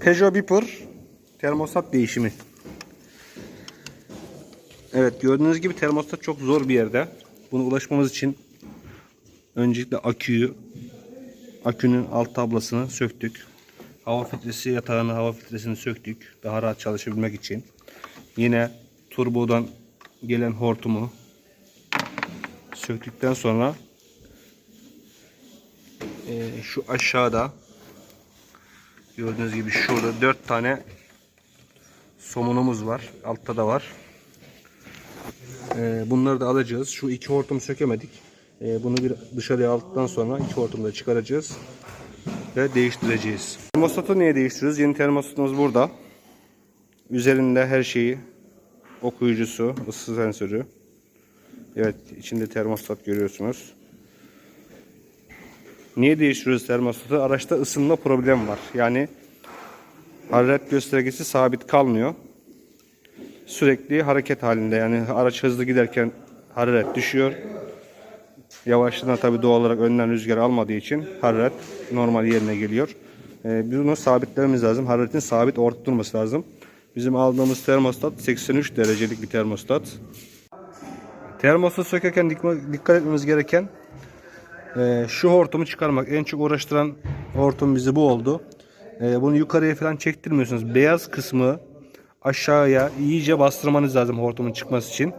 Peugeot Beeper termostat değişimi. Evet gördüğünüz gibi termostat çok zor bir yerde. Buna ulaşmamız için öncelikle aküyü akünün alt tablasını söktük. Hava filtresi yatağını hava filtresini söktük. Daha rahat çalışabilmek için. Yine turbodan gelen hortumu söktükten sonra şu aşağıda gördüğünüz gibi şurada dört tane somunumuz var. Altta da var. Eee, bunları da alacağız. Şu iki hortumu sökemedik. Eee, bunu bir dışarıya aldıktan sonra iki hortumu da çıkaracağız ve değiştireceğiz. Termostatı niye değiştiriyoruz? Yeni termostatımız burada. Üzerinde her şeyi okuyucusu, ısı sensörü. Evet, içinde termostat görüyorsunuz. Niye değiştiriyoruz termostatı? Araçta ısınma problemi var. Yani hararet göstergesi sabit kalmıyor. Sürekli hareket halinde. Yani araç hızlı giderken hararet düşüyor. Yavaşlığına tabi doğal olarak önden rüzgar almadığı için hararet normal yerine geliyor. Ee, bunu sabitlememiz lazım. Hararetin sabit ortada durması lazım. Bizim aldığımız termostat 83 derecelik bir termostat. Termostat sökerken dikkat etmemiz gereken e, şu hortumu çıkarmak. En çok uğraştıran hortum bizi bu oldu. E, bunu yukarıya falan çektirmiyorsunuz. Beyaz kısmı aşağıya iyice bastırmanız lazım hortumun çıkması için.